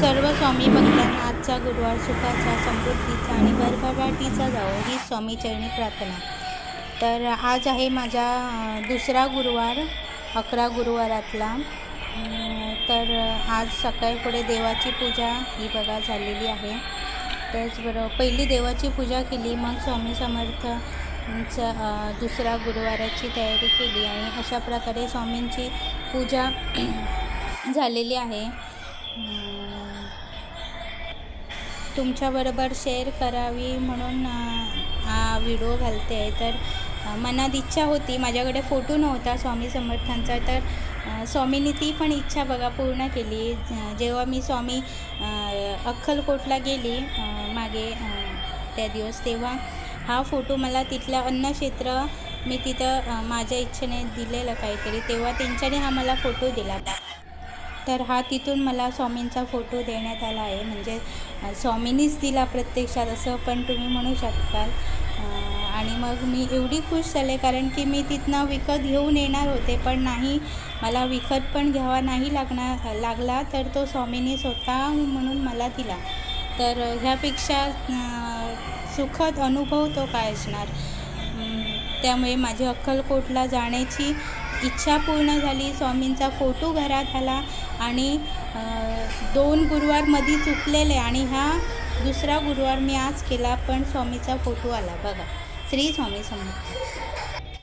सर्व स्वामी भक्तांना आजचा गुरुवार सुखाचा समृद्धीचा आणि भरभराटीचा जावो ही स्वामीचरणी प्रार्थना. तर आज आहे माझा दुसरा गुरुवार अकरा गुरुवारातला. तर आज सकाळी पुढे देवाची पूजा ही बघा झालेली आहे. त्याचबरोबर पहिली देवाची पूजा केली मग स्वामी समर्थांचा दुसऱ्या दुसरा गुरुवाराची तयारी केली आणि अशा प्रकारे स्वामींची पूजा झालेली आहे. तुमच्याबरोबर शेअर करावी म्हणून हा व्हिडिओ घालते. आहे तर मनात इच्छा होती. माझ्याकडे फोटो नव्हता स्वामी समर्थांचा. तर स्वामीनी स्वामींनी ती पण इच्छा बघा पूर्ण केली. जेव्हा मी स्वामी अक्कलकोटला गेली मागे त्या दिवस तेव्हा हा फोटो मला तिथलं अन्नक्षेत्र मी तिथं माझ्या इच्छेने दिलेलं काहीतरी. तेव्हा त्यांच्याने हा मला फोटो दिला. तर हा तिथून मला स्वामींचा फोटो देण्यात आला आहे. म्हणजे स्वामींनीच दिला प्रत्यक्षात असं पण तुम्ही म्हणू शकताल. आणि मग मी एवढी खुश झाले कारण की मी तिथनं विकत घेऊन येणार होते. पण नाही मला विकत पण घ्यावा नाही लागणार लागला तर तो स्वामींनी स्वतः म्हणून मला दिला. तर ह्यापेक्षा सुखद अनुभव तो काय असणार? त्यामुळे माझी अक्कलकोटला जाण्याची इच्छा पूर्ण झाली. स्वामींचा फोटो घरात आला आणि दोन गुरुवारमध्ये चुकलेले आणि हा दुसरा गुरुवार मी आज केला पण स्वामीचा फोटो आला. बघा श्री स्वामी समर्थ.